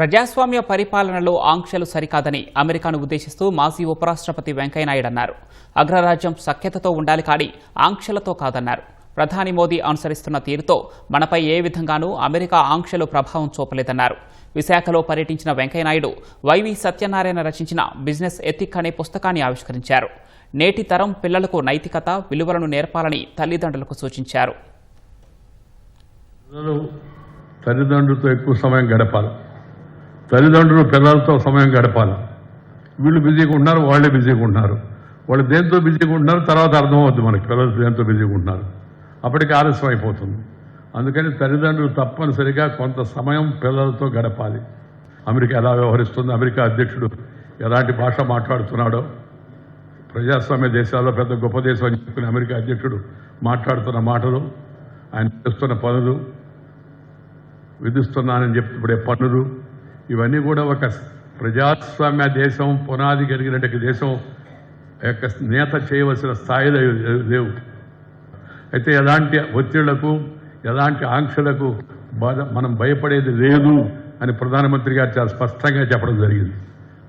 ప్రజాస్వామ్య పరిపాలనలో ఆంక్షలు సరికాదని అమెరికాను ఉద్దేశిస్తూ మాజీ ఉపరాష్ట్రపతి వెంకయ్యనాయుడు అన్నారు. అగ్రరాజ్యం సఖ్యతతో ఉండాలి కానీ ఆంక్షలతో కాదన్నారు. ప్రధాని మోదీ అనుసరిస్తున్న తీరుతో మనపై ఏ విధంగానూ అమెరికా ఆంక్షలు ప్రభావం చూపలేదన్నారు. విశాఖలో పర్యటించిన వెంకయ్యనాయుడు వైవి సత్యనారాయణ రచించిన బిజినెస్ ఎథిక్ అనే పుస్తకాన్ని ఆవిష్కరించారు. నేటి తరం పిల్లలకు నైతికత విలువలను నేర్పాలని తల్లిదండ్రులకు సూచించారు. తల్లిదండ్రులతో ఎక్కువ సమయం గడపాలి. తల్లిదండ్రులు పిల్లలతో సమయం గడపాలి. వీళ్ళు బిజీగా ఉన్నారు వాళ్ళే బిజీగా ఉంటున్నారు వాళ్ళు దేంతో బిజీగా ఉంటున్నారు తర్వాత అర్థమవుద్ది మనకి. పిల్లలు దేంతో బిజీగా ఉంటున్నారు. అప్పటికి ఆలస్యం అయిపోతుంది. అందుకని తల్లిదండ్రులు తప్పనిసరిగా కొంత సమయం పిల్లలతో గడపాలి. అమెరికా ఎలా వ్యవహరిస్తుంది అమెరికా అధ్యక్షుడు ఎలాంటి భాష మాట్లాడుతున్నాడో ప్రజాస్వామ్య దేశాల్లో పెద్ద గొప్ప దేశం అని చెప్పిన అమెరికా అధ్యక్షుడు మాట్లాడుతున్న మాటలు ఆయన చేస్తున్న పనులు విధిస్తున్నానని చెప్పుడే పనులు ఇవన్నీ కూడా ఒక ప్రజాస్వామ్య దేశం పునాది కలిగినటువంటి దేశం యొక్క నేత చేయవలసిన స్థాయిలో లేవు అయితే ఎలాంటి ఒత్తిళ్ళకు ఎలాంటి ఆంక్షలకు బాధ మనం భయపడేది లేదు అని ప్రధానమంత్రి గారు చాలా స్పష్టంగా చెప్పడం జరిగింది.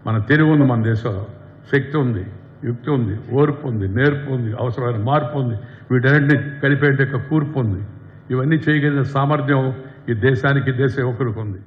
మన తెలివి ఉంది మన దేశంలో. శక్తి ఉంది యుక్తి ఉంది ఓర్పు ఉంది నేర్పు ఉంది అవసరమైన మార్పు ఉంది. వీటన్నింటినీ కలిపేట కూర్పు ఉంది. ఇవన్నీ చేయగలిగిన సామర్థ్యం ఈ దేశానికి దేశ యువకులకు ఉంది.